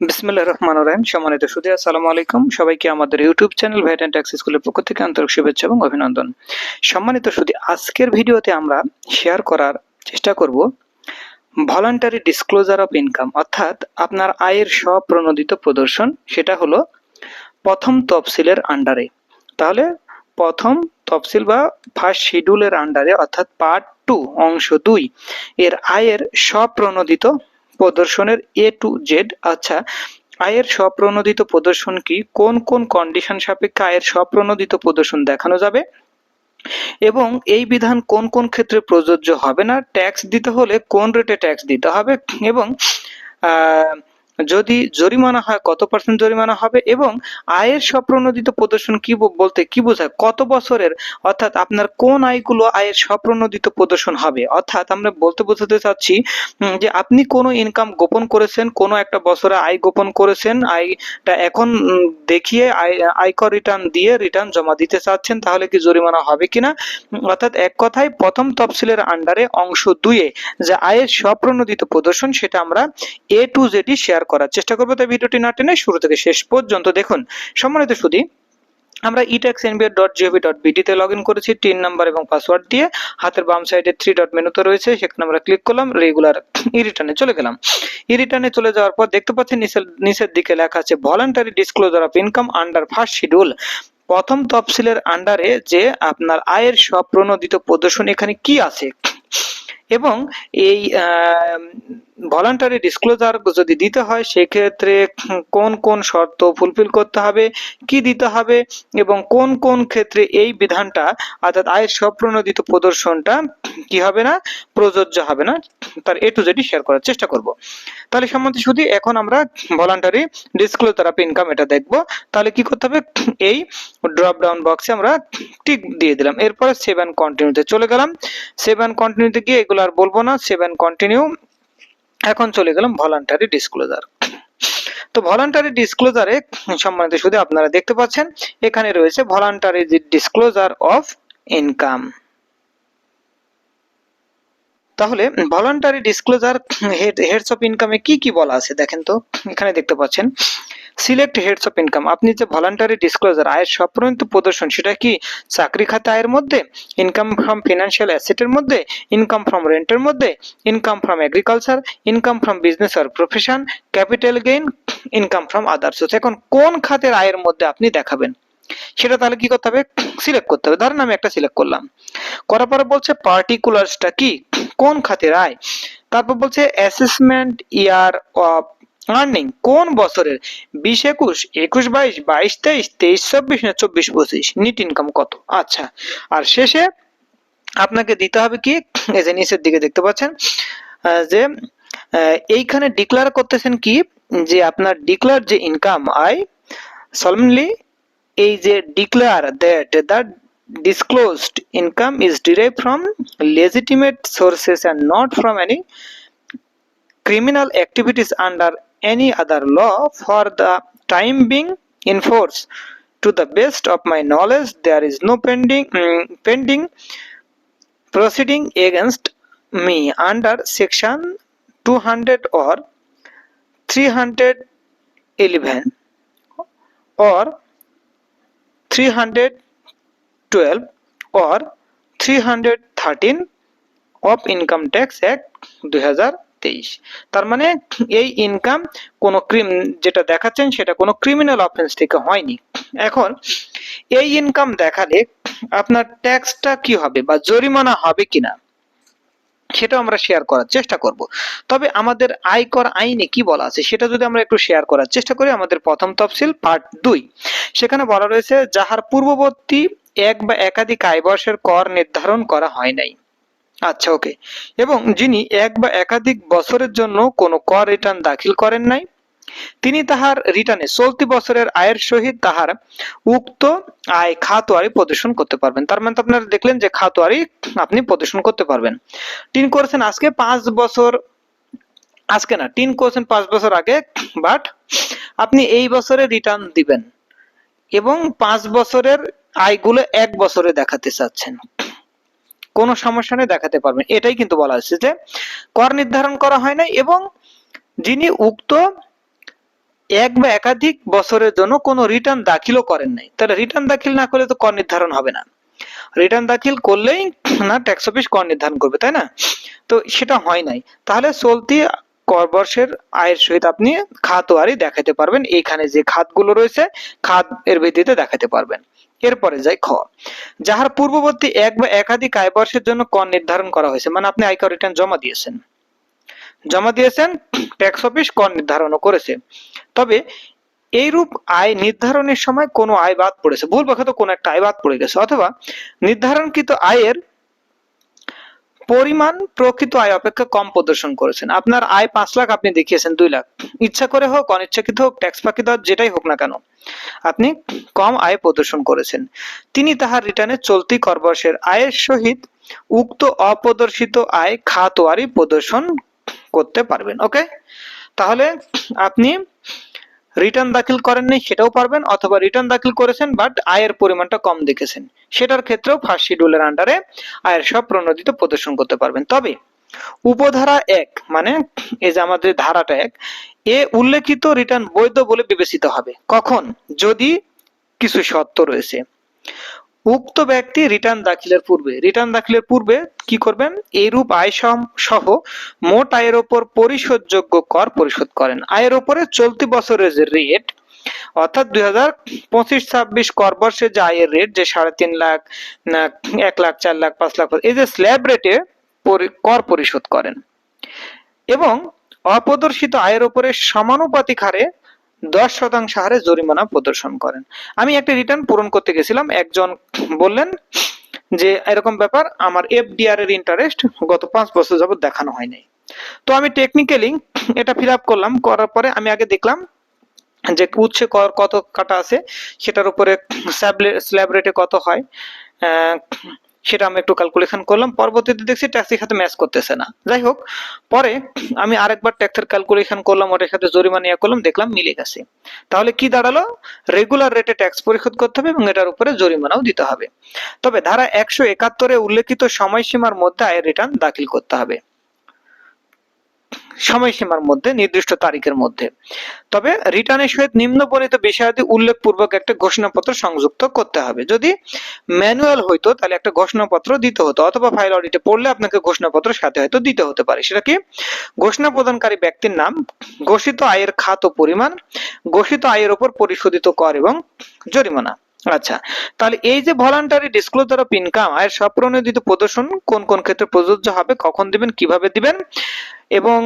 বিসমিল্লাহ রহমান রহিম, সম্মানিত সুদী আসসালামু আলাইকুম। সবাইকে আমাদের YouTube channel VAT and tax স্কুলের পক্ষ থেকে আন্তরিক শুভেচ্ছা এবং অভিনন্দন। সম্মানিত সুদী আজকের ভিডিওতে আমরা শেয়ার করার চেষ্টা করব ভলান্টারি ডিসক্লোজার অফ ইনকাম অর্থাৎ আপনার আয়ের স্বপ্রণোদিত প্রদর্শন, সেটা হলো প্রথম তফসিলের আন্ডারে তাহলে প্রথম তফসিল বা ফার্স্ট শিডিউলের আন্ডারে অর্থাৎ পার্ট টু অংশ দুই, এর আয়ের স্বপ্রণোদিত প্রদর্শনের এ টু জেড আচ্ছা আয়ের স্বপ্রণোদিত প্রদর্শন কি? কোন কোন কন্ডিশন সাপেক্ষে আয়ের স্বপ্রণোদিত প্রদর্শন দেখানো যাবে? এবং এই বিধান কোন কোন ক্ষেত্রে প্রযোজ্য হবে না? ট্যাক্স দিতে হলে কোন রেটে ট্যাক্স দিতে হবে? এবং আহ, যদি জরিমানা হয়, কত পার্সেন্ট জরিমানা হবে এবং আয়ের স্বপ্রণোদিত প্রদর্শন কি বলতে কি বোঝায়? কত বছরের, অর্থাৎ আপনার কোন আয়গুলো আয়ের স্বপ্রণোদিত প্রদর্শন হবে? অর্থাৎ আমরা বলতে বোঝাতে চাচ্ছি যে আপনি কোনো ইনকাম গোপন করেছেন, কোনো একটা বছরে আয় গোপন করেছেন, আয়টা এখন দেখিয়ে আয়, আয়কর রিটার্ন দিয়ে রিটার্ন জমা দিতে চাচ্ছেন, তাহলে কি জরিমানা হবে কিনা? অর্থাৎ এক কথায় প্রথম তফসিলের আন্ডারে অংশ দুয়ে যে আয়ের স্বপ্রণোদিত প্রদর্শন, সেটা আমরা এ টু জেডি শেয়ার করার চেষ্টা করব। তাই ভিডিওটি না টেনে শুরু থেকে শেষ পর্যন্ত দেখুন। সম্মানিত সুদী আমরা etax NBR dot gov dot বিডিতে log in করেছি টিন নাম্বার এবং পাসওয়ার্ড দিয়ে। হাতের বাম সাইডে থ্রি ডট মেনুতে রয়েছে, সেখানে আমরা ক্লিক করলাম রেগুলার ই রিটার্নে চলে গেলাম। ই রিটার্নে চলে যাওয়ার পর দেখতে পাচ্ছেন নিচের নিচের দিকে লেখা আছে voluntary disclosure of income under first schedule প্রথম তফসিলের আন্ডারে যে আপনার আয়ের স্বপ্রণোদিত প্রদর্শন এখানে কি আছে? এবং এই ভলান্টারি ডিসক্লোজার যদি দিতে হয়, সেক্ষেত্রে কোন কোন শর্ত ফুলফিল করতে হবে, কি দিতে হবে এবং কোন কোন ক্ষেত্রে এই বিধানটা, অর্থাৎ আয়ের স্বপ্রণোদিত প্রদর্শনটা কি হবে না, প্রযোজ্য হবে না, তার এ টু জেডি শেয়ার করার চেষ্টা করব। তাহলে সম্বন্ধে শুধু এখন আমরা ভলান্টারি ডিসক্লোজার অফ ইনকাম এটা দেখব। তাহলে কি করতে হবে, এই ড্রপ ডাউন বক্সে আমরা টিক দিয়ে দিলাম। এরপরে সেভেন কন্টিনিউতে চলে গেলাম। সেভেন কন্টিনিউতে গিয়ে এগুলো আর বলব না সেভেন কন্টিনিউ এখন চলে গেলাম ভলান্টারি ডিসক্লোজার তো ভলান্টারি ডিসক্লোজারে সম্মানিত শুধু আপনারা দেখতে পাচ্ছেন, এখানে রয়েছে ভলান্টারি ডিসক্লোজার অফ ইনকাম তাহলে ভলান্টারি ডিসক্লোজার হেডস অফ ইনকামে কি কি বলা আছে? দেখেন তো, এখানে দেখতে পাচ্ছেন। সিলেক্ট হেডস অফ ইনকাম আপনি যে ভলান্টারি ডিসক্লোজার আয়ের স্বপ্রণিত প্রদর্শন, সেটা কি চাকরি খাতে আয়ের মধ্যে ইনকাম ফ্রম ফিনান্সিয়াল অ্যাসেটের মধ্যে ইনকাম ফ্রম রেন্টের মধ্যে income from agriculture income from business R profession capital gain income from others এখন কোন খাতের আয়ের মধ্যে আপনি দেখাবেন? সেটা তাহলে কি করতে হবে? সিলেক্ট করতে হবে। ধরেন আমি একটা সিলেক্ট করলাম। করার পরে বলছে পার্টিকুলারসটা কি? কোন খাতের আয়? তারপর বলছে অ্যাসেসমেন্ট ইয়ার অফ আর্নিং কোন বছরের? বিশ একুশ একুশ বাইশ বাইশ তেইশ তেইশ চব্বিশ না চব্বিশ পঁচিশ? নিট ইনকাম কত? আচ্ছা আর শেষে আপনাকে দিতে হবে কি? এই যে নিচের দিকে দেখতে পাচ্ছেন যে এইখানে ডিক্লেয়ার করতেছেন কি? যে আপনার ডিক্লেয়ার যে ইনকাম আয় সলমনলি এই যে declare that that disclosed income is derived from legitimate sources and not from any criminal activities under any other law for the time being in force. To the best of my knowledge, there is no pending, um, pending proceeding against me under section 200 or 311 or 312 or 313 of Income Tax Act 2000 তেইশ। তার মানে এই income কোনো cream যেটা দেখাচ্ছেন সেটা কোনো criminal offence থেকে হয়নি। এখন এই ইনকাম দেখালে আপনার ট্যাক্সটা কি হবে বা জরিমানা হবে কিনা সেটা আমরা শেয়ার করার চেষ্টা করব। তবে আমাদের আয়কর আইনে কি বলা আছে সেটা যদি আমরা একটু শেয়ার করার চেষ্টা করি, আমাদের প্রথম তফসিল পার্ট দুই। সেখানে বলা রয়েছে, যাহার পূর্ববর্তী এক বা একাধিক আয় বর্ষের কর নির্ধারণ করা হয় নাই। আচ্ছা ওকে এবং যিনি এক বা একাধিক বছরের জন্য কোনো কর রিটার্ন দাখিল করেন নাই, তিনি তাহার রিটার্নে চলতি বছরের আয়ের সহিত তাহার উক্ত আয় খাতোয়ারি প্রদর্শন করতে পারবেন। তার মানে আপনারা দেখলেন যে খাতোয়ারি আপনি প্রদর্শন করতে পারবেন। টিন করেছেন আজকে পাঁচ বছর, আজকে না টিন করেছেন পাঁচ বছর আগে বাট আপনি এই বছরে রিটার্ন দিবেন এবং পাঁচ বছরের আয়গুলো এক বছরে দেখাতে চাচ্ছেন। কোনো সমস্যা নেই, দেখাতে পারবেন। এটাই কিন্তু বলা হচ্ছে যে, কর নির্ধারণ করা হয় না এবং যিনি উক্ত এক বা একাধিক বছরের জন্য কোনো রিটার্ন দাখিলও করেন নাই। তাহলে রিটার্ন দাখিল না করলে তো কর নির্ধারণ হবে না। রিটার্ন দাখিল করলেই না ট্যাক্স অফিস কর নির্ধারণ করবে, তাই না? তো সেটা হয় নাই। তাহলে চলতি কর বর্ষের আয়ের সহিত আপনি খাত ওয়ারি দেখাতে পারবেন। এখানে যে খাতগুলো রয়েছে, খাত এর ভিত্তিতে দেখাতে পারবেন। এরপরে যাই খ। যাহার পূর্ববর্তী এক বা একাধিক আয় বর্ষের জন্য কর নির্ধারণ করা হয়েছে মানে আপনি আয়কর রিটার্ন জমা দিয়েছেন। জমা দিয়েছেন ট্যাক্স অফিস কর নির্ধারণও করেছে। তবে এইরূপ আয় নির্ধারণের সময় কোনো আয় বাদ পড়েছে। ভুল বশত কোনো একটা আয় বাদ পড়ে গেছে। অথবা নির্ধারণকৃত আয়ের পরিমাণ প্রকৃত আয় অপেক্ষা কম প্রদর্শন করেছেন। আপনার আয় পাঁচ লাখ আপনি দেখিয়েছেন দুই লাখ। ইচ্ছা করে হোক, অনিচ্ছাকৃত হোক ট্যাক্স হোক যেটাই হোক না কেন, আপনি কম আয় প্রদর্শন করেছেন। তিনি তাহার রিটার্নে চলতি করবর্ষের আয়ের সহিত উক্ত অপ্রদর্শিত আয় খাতওয়ারি প্রদর্শন করতে পারবেন ওকে তাহলে আপনি রিটার্ন দাখিল করেননি, সেটাও পারবেন, অথবা রিটার্ন দাখিল করেছেন বাট আয়ের পরিমাণটা কম দেখেছেন। সেটার ক্ষেত্রেও ফার্স্ট শিডিউলের আন্ডারে আয়ের সব প্রণোদিত প্রদর্শন করতে পারবেন। তবে উপধারা এক মানে এই যে আমাদের ধারাটা এক, এ উল্লেখিত রিটার্ন বৈধ বলে বিবেচিত হবে। কখন? যদি কিছু শর্ত রয়েছে। উক্ত ব্যক্তি রিটার্ন দাখিলের পূর্বে, রিটার্ন দাখিলের পূর্বে কি করবেন? এইরূপ আয় সহ মোট আয়ের ওপর পরিশোধযোগ্য কর পরিশোধ করেন। আয়ের ওপরে চলতি বছরের যে রেট অর্থাৎ দুই হাজার পঁচিশ ছাব্বিশ কর বর্ষে যে আয়ের রেট যে সাড়ে তিন লাখ এক লাখ, চার লাখ, পাঁচ লাখ, এই যে স্ল্যাব রেটে কর পরিশোধ করেন। এবং অপ্রদর্শিত আয়ের উপরে সমানুপাতিক হারে দশ শতাংশ হারে জরিমানা প্রদর্শন করেন। আমি একটা রিটার্ন পূরণ করতে গেছিলাম। একজন বললেন যে, এরকম ব্যাপার, আমার এফডিআর এর ইন্টারেস্ট গত পাঁচ বছর যাবত দেখানো হয় নাই। তো আমি টেকনিক্যালি এটা ফিল আপ করলাম। করার পরে আমি আগে দেখলাম যে উচ্ছে কর কত কাটা আছে, সেটার উপরে স্ল্যাব রেটে কত হয় সেটা আমি একটু ক্যালকুলেশন করলাম। পরবর্তীতে দেখছি ট্যাক্সের সাথে ম্যাচ করতেছে না। যাই হোক, পরে আমি আরেকবার ট্যাক্সের ক্যালকুলেশন করলাম, ওটার সাথে জরিমানা ইয়া করলাম, দেখলাম মিলে গেছে। তাহলে কি দাঁড়াল? রেগুলার রেটে ট্যাক্স পরিশোধ করতে হবে এবং এটার উপরে জরিমানাও দিতে হবে। তবে ধারা একশো একাত্তরে উল্লেখিত সময়সীমার মধ্যে আয়ের রিটার্ন দাখিল করতে হবে। সময়সীমার মধ্যে, নির্দিষ্ট তারিখের মধ্যে। তবে রিটার্নের সহিত নিম্নবর্ণিত বিষয়াদি উল্লেখপূর্বক একটা ঘোষণাপত্র সংযুক্ত করতে হবে। যদি ম্যানুয়াল হইতো, তাহলে একটা ঘোষণাপত্র দিতে হতো, অথবা ফাইল অডিটে পড়লে আপনাকে ঘোষণাপত্র সাথে হয়তো দিতে হতে পারে। সেটা কি? ঘোষণা প্রদানকারী ব্যক্তির নাম, ঘোষিত আয়ের খাত ও পরিমাণ, ঘোষিত আয়ের উপর পরিশোধিত কর এবং জরিমানা। আচ্ছা তাহলে এই যে ভলান্টারি ডিসক্লোজার অফ ইনকাম আয়ের স্বপ্রণোদিত প্রদর্শন, কোন কোন ক্ষেত্রে প্রযোজ্য হবে, কখন দিবেন, কীভাবে দিবেন, এবং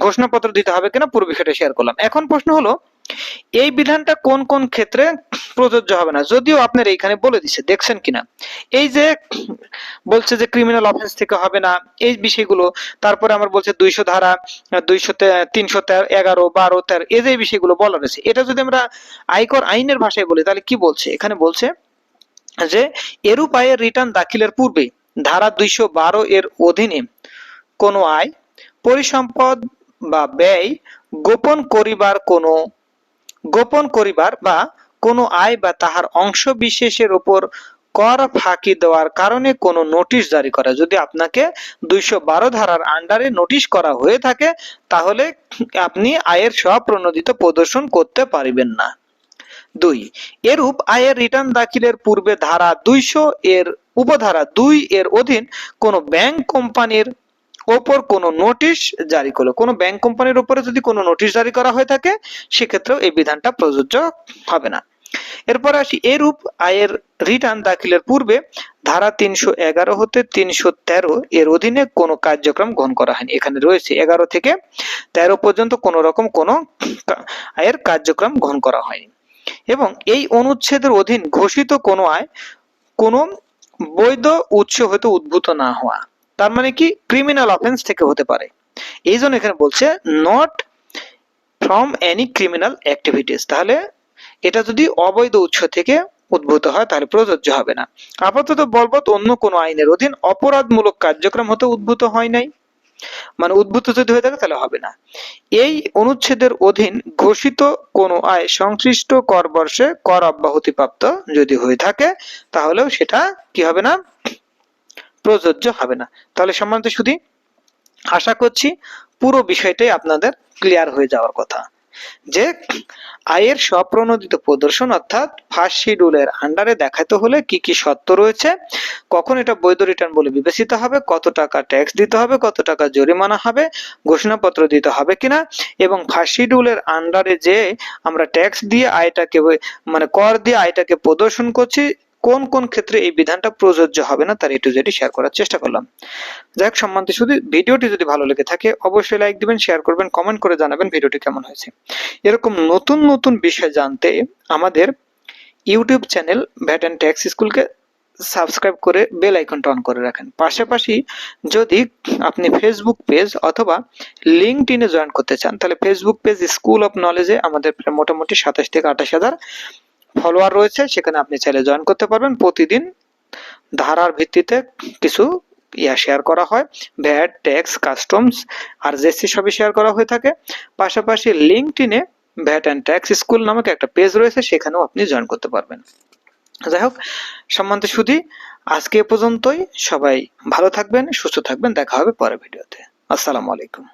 ঘোষণাপত্র দিতে হবে কিনা পূর্বে সেটা শেয়ার করলাম। এখন প্রশ্ন হলো এই বিধানটা কোন কোন ক্ষেত্রে প্রযোজ্য হবে না? যদিও আপনার এইখানে বলে দিছে, দেখছেন কিনা? এই যে বলছে যে ক্রিমিনাল অফেন্স থেকে হবে না, এই বিষয়গুলো, তারপরে আমার বলছে দুইশো ধারা, দুইশো তিনশো এগারো, বারো, তেরো, এই যে বিষয়গুলো বলা রয়েছে, এটা যদি আমরা আয়কর আইনের ভাষায় বলি, তাহলে কি বলছে? এখানে বলছে যে এরূপ আয়ের রিটার্ন দাখিলের পূর্বে ধারা দুইশো বারো এর অধীনে কোনো আয়, পরিসম্পদ বা ব্যয় গোপন করিবার কোনো গোপন করিবার বা কোনো আয় বা তাহার অংশ বিশেষের উপর কর ফাঁকি দেওয়ার কারণে কোনো নোটিশ জারি করা। যদি আপনাকে দুইশো বারো ধারার আন্ডারে নোটিশ করা হয়ে থাকে, তাহলে আপনি আয়ের স্বপ্রণোদিত প্রদর্শন করতে পারিবেন না। দুই, এরূপ আয়ের রিটার্ন দাখিলের পূর্বে ধারা দুইশো এর, উপধারা দুই এর অধীন কোনো ব্যাংক কোম্পানির ওপর কোনো নোটিশ জারি করল। কোনো ব্যাংক কোম্পানির উপরে যদি কোনো নোটিশ জারি করা হয়ে থাকে, সেক্ষেত্রেও এই বিধানটা প্রযোজ্য হবে না। এরপর আসি, এরূপ আয়ের রিটার্ন দাখিলের পূর্বে ধারা তিনশো এগারো হতে তিনশো তেরো এর অধীনে কোনো কার্যক্রম গ্রহণ করা হয়নি। এখানে রয়েছে এগারো থেকে তেরো পর্যন্ত কোনো রকম কোনো আয়ের কার্যক্রম গ্রহণ করা হয়নি। এবং এই অনুচ্ছেদের অধীন ঘোষিত কোনো আয় কোনো বৈধ উৎস হতে উদ্ভূত না হওয়া। তার মানে কি? ক্রিমিনাল অফেন্স থেকে হতে পারে। এই জন্য এখানে বলছে not from any criminal activities তাহলে এটা যদি অবৈধ উৎস থেকে উদ্ভূত হয়, তাহলে প্রযোজ্য হবে না। আপাতত বলবৎ অন্য কোনো আইনের অধীন অপরাধমূলক কার্যক্রম হতে উদ্ভূত হয় নাই। মানে উদ্ভূত যদি হয়ে থাকে, তাহলে হবে না। এই অনুচ্ছেদের অধীন ঘোষিত কোনো আয় সংশ্লিষ্ট কর বর্ষে কর অব্যাহতিপ্রাপ্ত যদি হয়ে থাকে, তাহলেও সেটা কি হবে না? প্রযোজ্য হবে না। তাহলে সম্মানিত শুধু আশা করছি পুরো বিষয়টাই আপনাদের ক্লিয়ার হয়ে যাওয়ার কথা। যে আয়ের স্বপ্রণোদিত প্রদর্শন অর্থাৎ ফার্স্ট শিডিউলের আন্ডারে দেখাতে হলে কি কি শর্ত রয়েছে, কখন এটা বৈধ রিটার্ন বলে বিবেচিত হবে, কত টাকা ট্যাক্স দিতে হবে, কত টাকা জরিমানা হবে, ঘোষণাপত্র দিতে হবে কিনা, এবং ফার্স্ট শিডিউলের আন্ডারে যে আমরা ট্যাক্স দিয়ে আয়টাকে মানে কর দিয়ে আয়টাকে প্রদর্শন করছি কোন কোন ক্ষেত্রে এই বিধানটা প্রযোজ্য হবে না, তার এটু যেটি শেয়ার করার চেষ্টা করলাম। যাই হোক সম্মানিত শুধু ভিডিওটি যদি ভালো লেগে থাকে, অবশ্যই লাইক দিবেন শেয়ার করবেন কমেন্ট করে জানাবেন ভিডিওটি কেমন হয়েছে। এরকম নতুন নতুন বিষয় জানতে আমাদের YouTube channel VAT and tax স্কুলকে সাবস্ক্রাইব করে বেল আইকনটা অন করে রাখেন। পাশাপাশি যদি আপনি ফেসবুক পেজ অথবা লিঙ্কড ইনে জয়েন করতে চান, তাহলে ফেসবুক পেজ স্কুল অফ নলেজে আমাদের মোটামুটি সাতাশ থেকে আঠাশ হাজার ফলোয়ার রয়েছে, সেখানে আপনি চাইলে জয়েন করতে পারবেন। প্রতিদিন ধারার ভিত্তিতে কিছু ইয়া শেয়ার করা হয়। ভ্যাট ট্যাক্স কাস্টমস আর জেসি সবই শেয়ার করা হয়ে থাকে। পাশাপাশি লিঙ্কড ইনে ভ্যাট অ্যান্ড ট্যাক্স স্কুল নামক একটা পেজ রয়েছে, সেখানেও আপনি জয়েন করতে পারবেন। যাই হোক, সম্মানিত সুধী, আজকে এ পর্যন্তই। সবাই ভালো থাকবেন, সুস্থ থাকবেন। দেখা হবে পরের ভিডিওতে। আসসালামু আলাইকুম।